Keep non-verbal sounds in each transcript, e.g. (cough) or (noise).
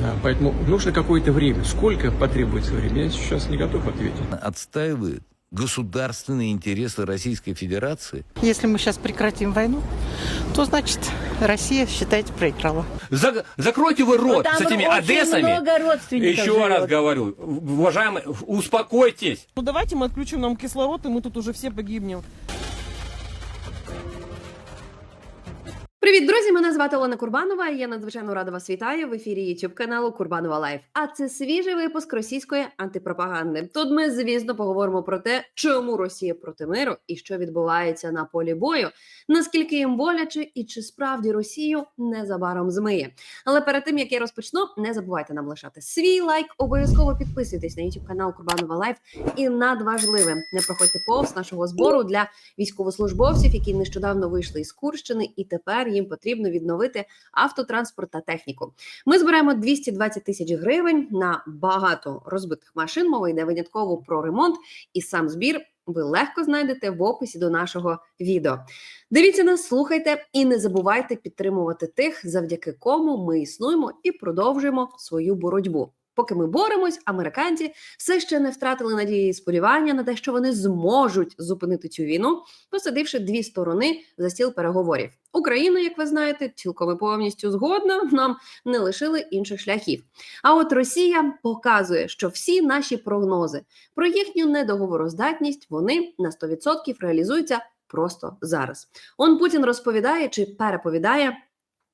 Да, Поэтому нужно какое-то время. Сколько потребуется времени, я сейчас не готов ответить. отстаивает государственные интересы Российской Федерации, Если мы сейчас прекратим войну, то значит Россия, считайте, проиграла. За- закройте вы рот Там с этими очень Одессами. много родственников Еще живет. раз говорю, уважаемые, успокойтесь. Ну давайте мы отключим нам кислород, и мы тут уже все погибнем. Привіт, друзі! Мене звати Олена Курбанова. Я надзвичайно рада вас вітаю в ефірі youtube каналу Курбанова Лайф. А це свіжий випуск російської антипропаганди. Тут ми, звісно, поговоримо про те, чому Росія проти миру і що відбувається на полі бою, наскільки їм боляче, і чи справді Росію незабаром змиє. Але перед тим як я розпочну, не забувайте нам лишати свій лайк. Обов'язково підписуйтесь на youtube канал Курбанова Лайф. І надважливе, не проходьте повз нашого збору для військовослужбовців, які нещодавно вийшли із Курщини, і тепер їм потрібно відновити автотранспорт та техніку. Ми збираємо 220 тисяч гривень на багато розбитих машин. Мова йде винятково про ремонт, і сам збір ви легко знайдете в описі до нашого відео. Дивіться нас, слухайте і не забувайте підтримувати тих, завдяки кому ми існуємо і продовжуємо свою боротьбу. Поки ми боремось, американці все ще не втратили надії і сподівання на те, що вони зможуть зупинити цю війну, посадивши дві сторони за стіл переговорів. Україна, як ви знаєте, цілком і повністю згодна. Нам не лишили інших шляхів. А от Росія показує, що всі наші прогнози про їхню недоговороздатність вони на 100% реалізуються просто зараз. Он Путін розповідає чи переповідає.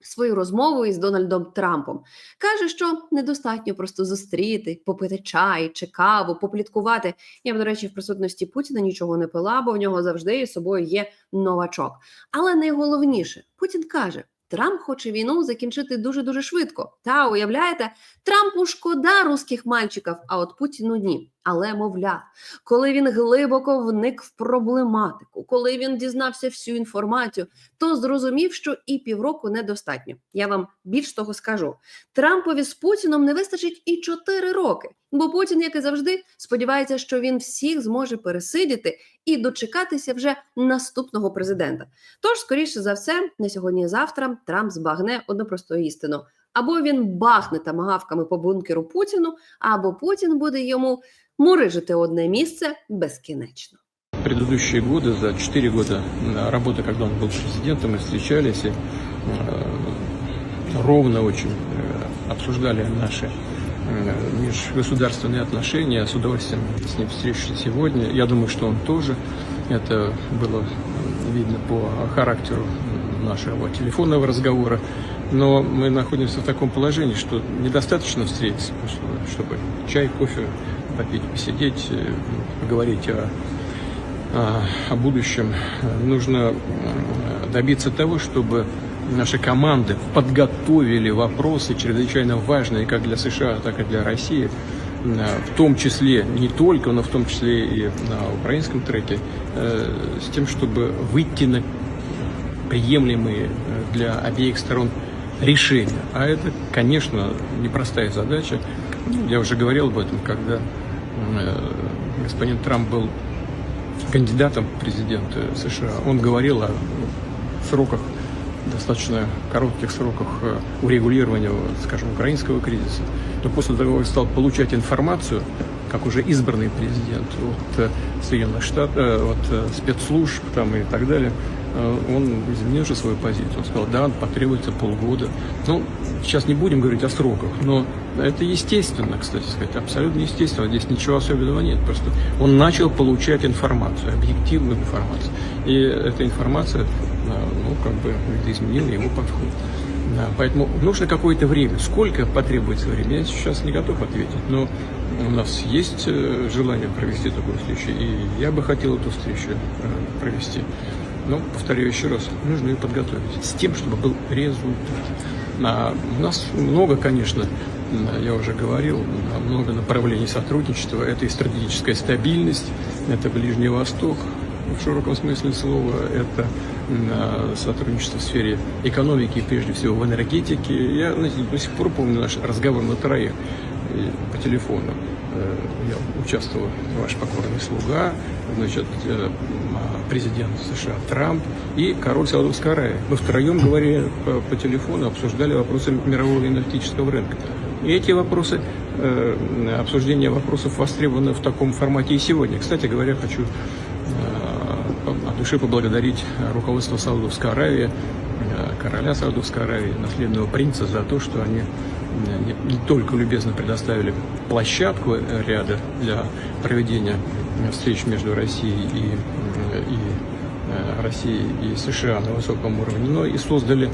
Свою розмову із Дональдом Трампом каже, що недостатньо просто зустріти, попити чай чи каву, попліткувати. Я б, до речі, в присутності Путіна нічого не пила, бо в нього завжди із собою є новачок. Але найголовніше, Путін каже: Трамп хоче війну закінчити дуже дуже швидко. Та уявляєте, Трампу шкода русських мальчиків, а от Путіну ні. Але мовляв, коли він глибоко вник в проблематику, коли він дізнався всю інформацію, то зрозумів, що і півроку недостатньо. Я вам більш того скажу: Трампові з Путіном не вистачить і 4 роки. Бо Путін, як і завжди, сподівається, що він всіх зможе пересидіти і дочекатися вже наступного президента. Тож, скоріше за все, не сьогодні-завтра Трамп збагне одну просту істину. Або він бахне тамагавками по бункеру Путіну, або Путін буде йому мурижити одне місце безкінечно. Предыдущие годы, за 4 года э, работы, когда он был президентом, мы встречались и э, ровно очень э, обсуждали наши э, межгосударственные отношения. С удовольствием с ним встречусь сегодня. Я думаю, что он тоже. Это было видно по характеру нашего телефонного разговора. Но мы находимся в таком положении, что недостаточно встретиться, чтобы чай, кофе попить, посидеть, э, поговорить о о будущем. Нужно добиться того, чтобы наши команды подготовили вопросы чрезвычайно важные как для США, так и для России, в том числе, не только, но в том числе и на украинском треке, э, с тем, чтобы выйти на приемлемые э, для обеих сторон решения. А это, конечно, непростая задача. Я уже говорил об этом, когда э, господин Трамп был кандидатом в президенты США. Он говорил о сроках, достаточно коротких сроках э, урегулирования, скажем, украинского кризиса. Но после того, как стал получать информацию, как уже избранный президент от э, Соединенных Штатов, от спецслужб там, и так далее, он изменил же свою позицию. Он сказал, да, потребуется полгода. Ну, сейчас не будем говорить о сроках, но это естественно, кстати сказать, абсолютно естественно. Здесь ничего особенного нет. Просто он начал получать информацию, объективную информацию. И эта информация, э, ну, как бы изменила его подход. Да, поэтому нужно какое-то время. Сколько потребуется времени, я сейчас не готов ответить. Но у нас есть э, желание провести такую встречу, и я бы хотел эту встречу э, провести. Но, повторяю еще раз, нужно ее подготовить с тем, чтобы был результат. А у нас много, конечно, я уже говорил, м, много направлений сотрудничества. Это и стратегическая стабильность, это Ближний Восток, в широком смысле слова, это а, сотрудничество в сфере экономики, прежде всего в энергетике. Я знаете, до сих пор помню наш разговор на троих э, по телефону. Э, Я участвовал, ваш покорный слуга, значит, э, президент США Трамп и король Саудовской Аравии. Мы втроем говорили по, по телефону, обсуждали вопросы мирового энергетического рынка. И эти вопросы, э, обсуждение вопросов востребованы в таком формате и сегодня. Кстати говоря, хочу от души поблагодарить руководство Саудовской Аравии, короля Саудовской Аравии, наследного принца за то, что они не, не только любезно предоставили площадку э, ряда для проведения э, встреч между Россией и, э, и э, Россией и США на высоком уровне, но и создали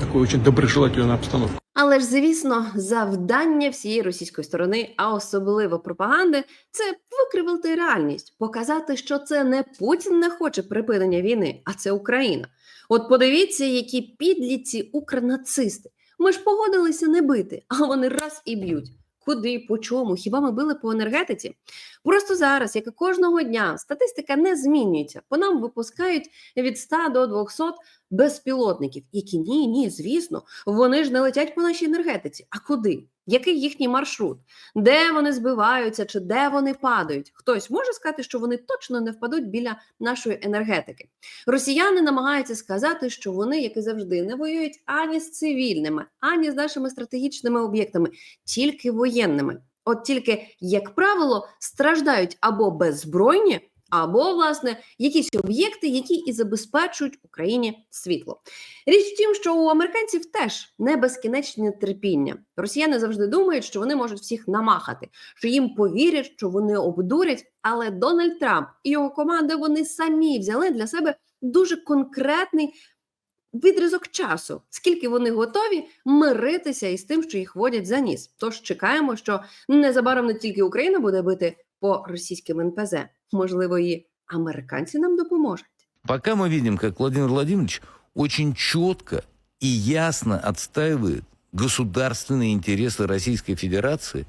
такую очень доброжелательную обстановку. Але ж, звісно, завдання всієї російської сторони, а особливо пропаганди, це викривити реальність, показати, що це не Путін не хоче припинення війни, а це Україна. От подивіться, які підлі ці укрнацисти. Ми ж погодилися не бити, а вони раз і б'ють. Куди, по чому? Хіба ми били по енергетиці? Просто зараз, як і кожного дня, статистика не змінюється. По нам випускають від 100 до 200 безпілотників, які ні, ні, звісно, вони ж не летять по нашій енергетиці. А куди? Який їхній маршрут? Де вони збиваються чи де вони падають? Хтось може сказати, що вони точно не впадуть біля нашої енергетики. Росіяни намагаються сказати, що вони, як і завжди, не воюють ані з цивільними, ані з нашими стратегічними об'єктами, тільки воєнними. От тільки, як правило, страждають або беззбройні, або власне якісь об'єкти, які і забезпечують Україні світло. Річ в тім, що у американців теж не безкінечне терпіння. Росіяни завжди думають, що вони можуть всіх намахати, що їм повірять, що вони обдурять. Але Дональд Трамп і його команда вони самі взяли для себе дуже конкретний відрізок часу, скільки вони готові миритися із тим, що їх водять за ніс. Тож чекаємо, що незабаром не тільки Україна буде бити по російським НПЗ, можливо, і американці нам допоможуть. Пока мы видим, как Владимир Владимирович очень четко и ясно отстаивает государственные интересы Российской Федерации,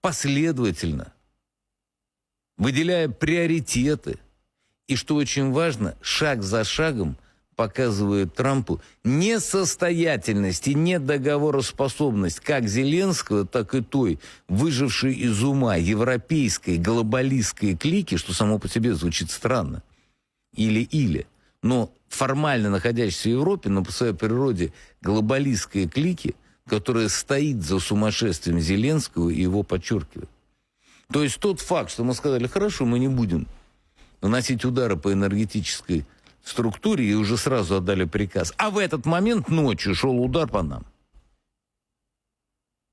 последовательно, выделяя приоритеты, и, что очень важно, шаг за шагом показывает Трампу несостоятельность и недоговороспособность как Зеленского, так и той, выжившей из ума европейской глобалистской клики, что само по себе звучит странно, или-или, но формально находящейся в Европе, но по своей природе глобалистской клики, которая стоит за сумасшествием Зеленского и его подчеркивает. То есть тот факт, что мы сказали, хорошо, мы не будем наносить удары по энергетической структуре и уже сразу отдали приказ. А в этот момент ночью шел удар по нам.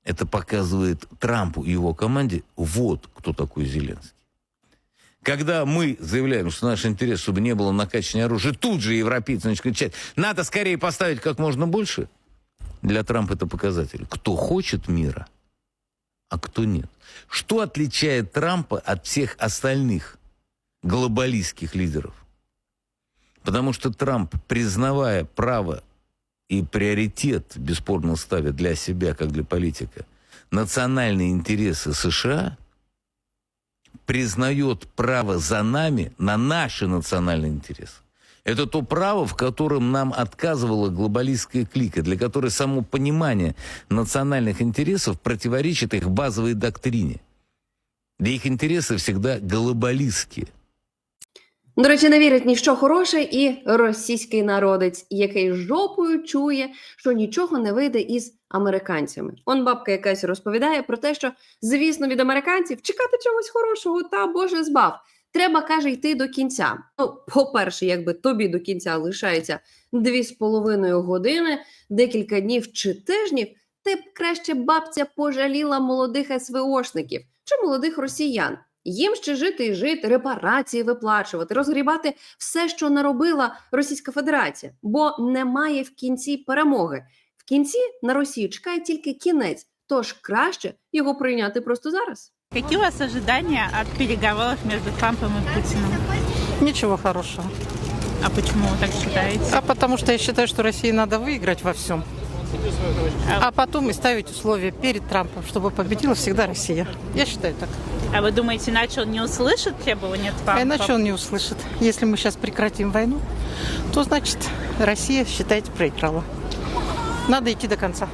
Это показывает Трампу и его команде, вот кто такой Зеленский. Когда мы заявляем, что наш интерес, чтобы не было накачивания оружия, тут же европейцы начинают кричать, надо скорее поставить как можно больше. Для Трампа это показатель. Кто хочет мира, а кто нет. Что отличает Трампа от всех остальных глобалистских лидеров? Потому что Трамп, признавая право и приоритет, бесспорно ставя для себя, как для политика, национальные интересы США, признает право за нами на наши национальные интересы. Это то право, в котором нам отказывала глобалистская клика, для которой само понимание национальных интересов противоречит их базовой доктрине. Для их интересы всегда глобалистские – До речі, не вірить ніщо хороше і російський народець, який жопою чує, що нічого не вийде із американцями. Он бабка якась розповідає про те, що, звісно, від американців чекати чогось хорошого, та Боже збав. Треба, каже, йти до кінця. Ну, по-перше, якби тобі до кінця лишається дві з половиною години, декілька днів чи тижнів, ти б краще бабця пожаліла молодих СВОшників чи молодих росіян. Їм ще жити і жити, репарації виплачувати, розгрібати все, що наробила Російська Федерація, бо немає в кінці перемоги. В кінці на Росію чекає тільки кінець, тож краще його прийняти просто зараз. Какие у вас ожидания от переговоров между Трампом и Путиным? Ничего хорошего. А почему вы так считаете? А потому что я считаю, что России надо выиграть во всем. А потом и ставить условия перед Трампом, чтобы победила всегда Россия. Я считаю так. А вы думаете, иначе он не услышит требования А Трампа? иначе он не услышит. Если мы сейчас прекратим войну, то значит Россия, считайте, проиграла. Надо идти до конца.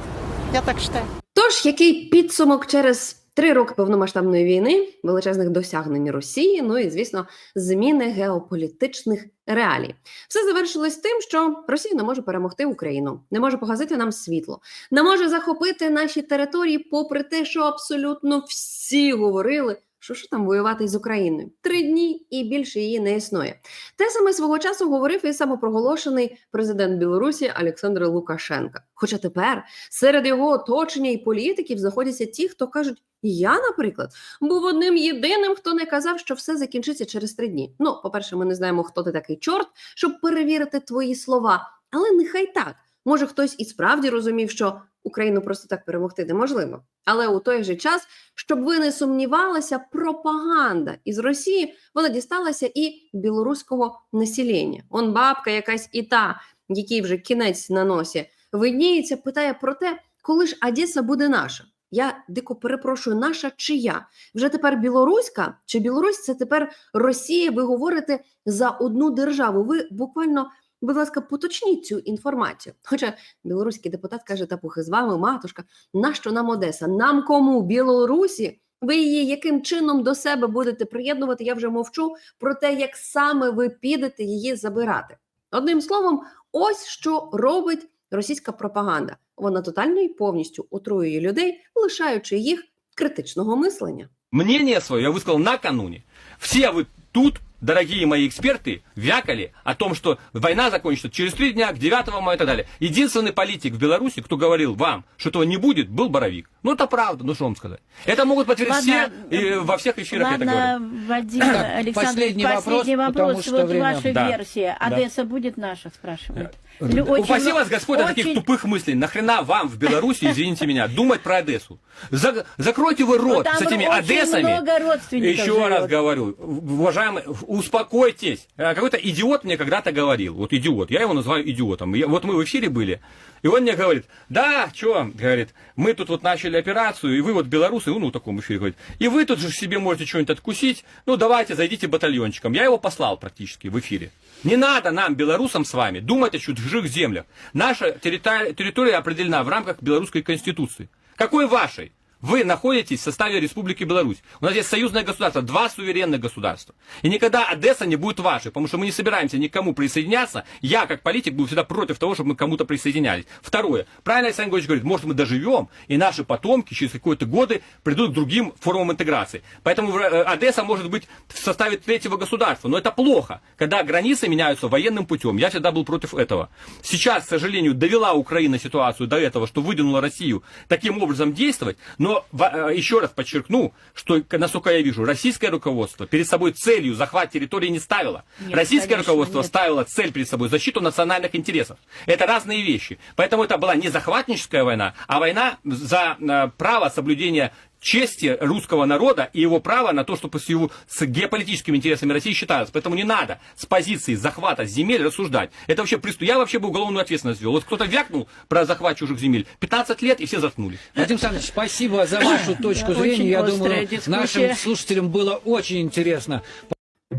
Я так считаю. Тож, який підсумок через Три роки повномасштабної війни, величезних досягнень Росії, ну і звісно, зміни геополітичних реалій. Все завершилось тим, що Росія не може перемогти Україну, не може погасити нам світло, не може захопити наші території, попри те, що абсолютно всі говорили. Що ж там воювати з Україною? Три дні і більше її не існує. Те саме свого часу говорив і самопроголошений президент Білорусі Олександр Лукашенка. Хоча тепер серед його оточення і політиків знаходяться ті, хто кажуть: я, наприклад, був одним єдиним, хто не казав, що все закінчиться через три дні. Ну, по-перше, ми не знаємо, хто ти такий чорт, щоб перевірити твої слова. Але нехай так. Може, хтось і справді розумів, що Україну просто так перемогти неможливо. Але у той же час, щоб ви не сумнівалися, пропаганда із Росії вона дісталася і білоруського населення. Он бабка якась і та, який вже кінець на носі видніється, питає про те, коли ж Одеса буде наша. Я дико перепрошую, наша чи я? Вже тепер білоруська чи Білорусь це тепер Росія? Ви говорите за одну державу. Ви буквально, будь ласка, поточніть цю інформацію. Хоча білоруський депутат каже: Тапухи, з вами, матушка, нащо нам Одеса? Нам кому Білорусі? Ви її яким чином до себе будете приєднувати? Я вже мовчу про те, як саме ви підете її забирати. Одним словом, ось що робить російська пропаганда. Вона тотально і повністю отруює людей, лишаючи їх критичного мислення. Мнение свое я высказал накануне. Все вы тут, дорогие мои эксперты, вякали о том, что война закончится через три дня, к 9 мая и так далее. Единственный политик в Беларуси, кто говорил вам, что этого не будет, был Боровик. Ну, это правда, ну что вам сказать. Это могут подтвердить Ладно, все, и во всех эфирах я это говорю. Ладно, Вадим, (coughs) Александр, последний последний вопрос, вопрос. потому что вот время- ваша Да. версия. Да. Одесса будет наша, спрашивает. Лю- очень Упаси вас, Господь, от таких очень- тупых мыслей. Нахрена вам в Беларуси, извините меня, думать про Одессу? За- закройте вы Ну, рот там с этими очень Одессами. много родственников Еще живет. раз говорю, уважаемый, успокойтесь. А Какой-то идиот мне когда-то говорил, вот идиот, я его называю идиотом. Я- вот мы в эфире были, и он мне говорит, да, что, говорит, мы тут вот начали операцию, и вы вот белорусы, ну, в таком эфире говорит, и вы тут же себе можете что-нибудь откусить, ну, давайте, зайдите батальончиком. Я его послал практически в эфире. Не надо нам, белорусам с вами, думать о чужих землях. Наша территория, территория определена в рамках белорусской конституции. Какой вашей? Вы находитесь в составе Республики Беларусь. У нас есть союзное государство, два суверенных государства. И никогда Одесса не будет вашей, потому что мы не собираемся ни к кому присоединяться. Я, как политик, буду всегда против того, чтобы мы кому-то присоединялись. Второе. Правильно Александр Григорьевич говорит, может мы доживем, и наши потомки через какие-то годы придут к другим формам интеграции. Поэтому э, Одесса может быть в составе третьего государства. Но это плохо, когда границы меняются военным путем. Я всегда был против этого. Сейчас, к сожалению, довела Украина ситуацию до этого, что выдвинула Россию таким образом действовать. Но во- э, еще раз подчеркну, что, к- насколько я вижу, российское руководство перед собой целью захват территории не ставило. Нет, Российское конечно, руководство нет. ставило цель перед собой защиту национальных интересов. Это разные вещи. Поэтому это была не захватническая война, а война за э, право соблюдения чести русского народа и его право на то, чтобы с, геополитическими интересами России считалось. Поэтому не надо с позиции захвата земель рассуждать. Это вообще преступ... Я вообще бы уголовную ответственность ввел. Вот кто-то вякнул про захват чужих земель. 15 лет и все заткнулись. Владимир Александрович, спасибо за вашу точку Да, зрения. Я думаю, дискуссия. нашим слушателям было очень интересно.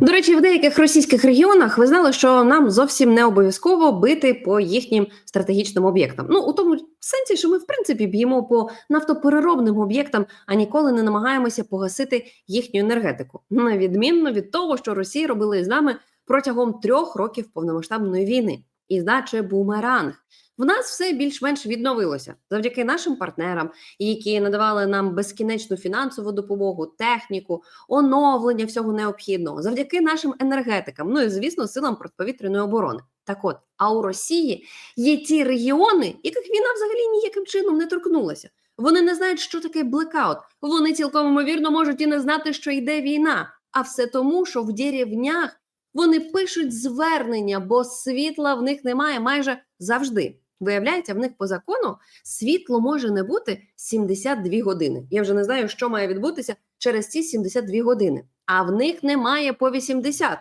До речі, в деяких російських регіонах ви знали, що нам зовсім не обов'язково бити по їхнім стратегічним об'єктам. Ну у тому сенсі, що ми в принципі б'ємо по нафтопереробним об'єктам, а ніколи не намагаємося погасити їхню енергетику. На відмінно від того, що Росія робила із нами протягом трьох років повномасштабної війни, і наче бумеранг. В нас все більш-менш відновилося завдяки нашим партнерам, які надавали нам безкінечну фінансову допомогу, техніку, оновлення всього необхідного завдяки нашим енергетикам, ну і звісно, силам протиповітряної оборони. Так от, а у Росії є ті регіони, яких війна взагалі ніяким чином не торкнулася. Вони не знають, що таке блекаут. Вони цілком ймовірно можуть і не знати, що йде війна. А все тому, що в деревнях вони пишуть звернення, бо світла в них немає майже завжди. Виявляється, в них по закону світло може не бути 72 години. Я вже не знаю, що має відбутися через ці 72 години. А в них немає по 80.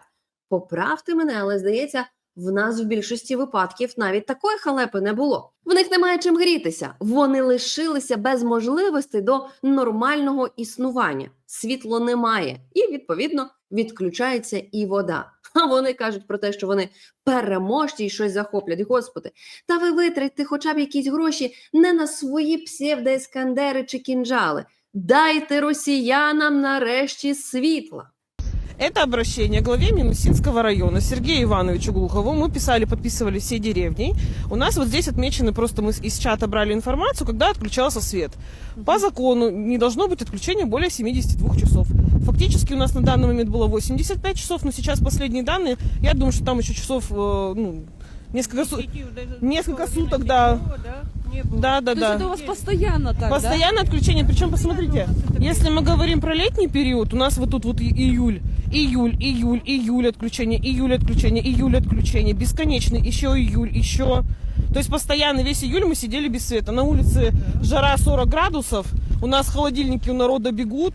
Поправте мене, але здається, в нас в більшості випадків навіть такої халепи не було. В них немає чим грітися. Вони лишилися без можливості до нормального існування. Світло немає, і відповідно відключається і вода. А вони кажуть про те, що вони переможці і щось захоплять. Господи, та ви витратьте хоча б якісь гроші не на свої псевдоескандери чи кінжали. Дайте росіянам нарешті світла. Это обращение главе Минусинского района Сергею Ивановичу Глухову. Мы писали, подписывали все деревни. У нас вот здесь отмечены, просто мы из чата брали информацию, когда отключался свет. По закону не должно быть отключения более 72 часов. Фактически у нас на данный момент было 85 часов, но сейчас последние данные, я думаю, что там еще часов, э, ну, несколько, су- несколько суток, да. Да, да, да. у вас постоянно так, Постоянное отключение. Причем, посмотрите, если мы говорим про летний период, у нас вот тут вот и- июль, июль, июль, июль отключение, июль отключение, июль отключение, бесконечный, еще июль, еще. То есть постоянно весь июль мы сидели без света. На улице жара 40 градусов, у нас холодильники у народа бегут.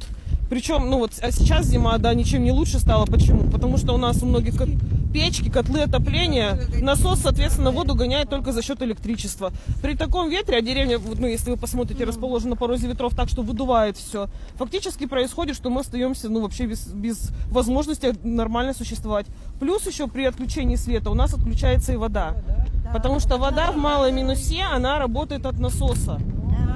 Причем, ну вот, а сейчас зима, да, ничем не лучше стала. Почему? Потому что у нас у многих кот- печки, котлы отопления, насос, соответственно, воду гоняет только за счет электричества. При таком ветре, а деревня, ну, если вы посмотрите, расположена по розе ветров так, что выдувает все, фактически происходит, что мы остаемся, ну, вообще без, без возможности нормально существовать. Плюс еще при отключении света у нас отключается и вода. Потому что вода в малой минусе, она работает от насоса.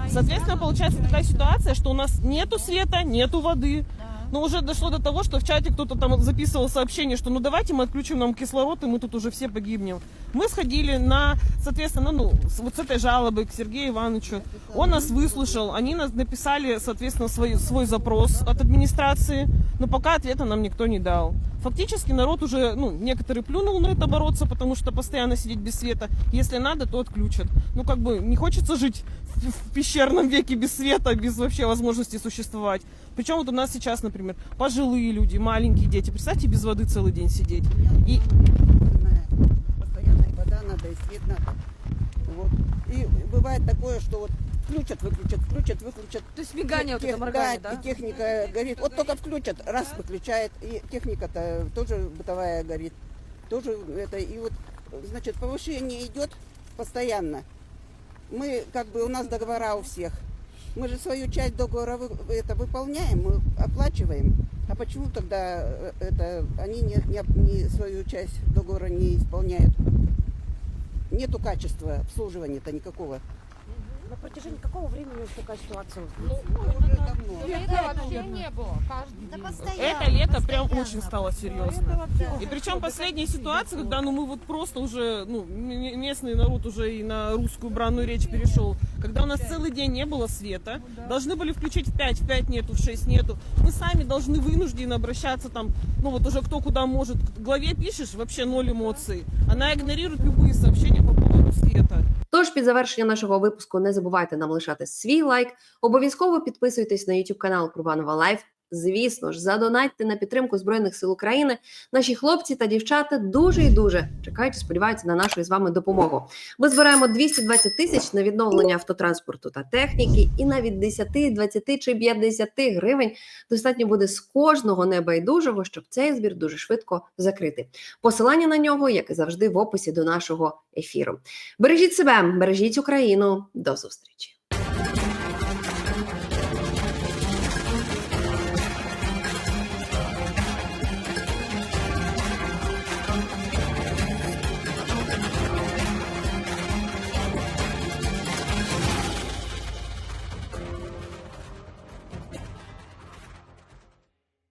Соответственно, получается такая ситуация, что у нас нету света, нету воды. Но уже дошло до того, что в чате кто-то там записывал сообщение, что ну давайте мы отключим нам кислород, и мы тут уже все погибнем. Мы сходили на, соответственно, ну, с- вот с этой жалобой к Сергею Ивановичу. Он нас выслушал, они нас написали, соответственно, свой, свой запрос от администрации, Но пока ответа нам никто не дал. Фактически народ уже, ну, некоторые плюнул на это бороться, потому что постоянно сидеть без света. Если надо, то отключат. Ну, как бы, не хочется жить в пещерном веке без света, без вообще возможности существовать. Причем вот у нас сейчас, например, пожилые люди, маленькие дети. Представьте, без воды целый день сидеть. И Постоянная вода надо и свет надо. Вот. И бывает такое, что вот включат, выключат, включат, выключат. То есть мигание вот это моргание, да, да? и техника горит. Вот только включат, раз выключает, и техника-то тоже бытовая горит. Тоже это, и вот, значит, повышение идет постоянно. Мы, как бы, у нас договора у всех. Мы же свою часть договора вы- это выполняем, мы оплачиваем. А почему тогда э, это они не, не- не свою часть договора не исполняют? Нету качества обслуживания-то никакого. На протяжении какого времени такая ситуация? Уже давно. вообще не было. это лето прям очень стало серьезно. И причем последняя ситуация, когда ну, мы вот просто уже, ну, местный народ уже и на русскую бранную речь перешел, когда у нас целый день не было света, должны были включить в 5, в 5 нету, в 6 нету. Мы сами должны вынуждены обращаться там, ну вот уже кто куда может. Главе пишешь, вообще ноль эмоций. Она игнорирует любые сообщения по поводу света. Тож під завершення нашого випуску не забувайте нам лишати свій лайк. Обов'язково підписуйтесь на YouTube канал Курбанова Лайф. Звісно ж, задонатьте на підтримку Збройних сил України. Наші хлопці та дівчата дуже і дуже чекають сподіваються на нашу із вами допомогу. Ми збираємо 220 тисяч на відновлення автотранспорту та техніки, і навіть 10, 20 чи 50 гривень достатньо буде з кожного небайдужого, щоб цей збір дуже швидко закрити. Посилання на нього, як і завжди, в описі до нашого ефіру. Бережіть себе, бережіть Україну. До зустрічі.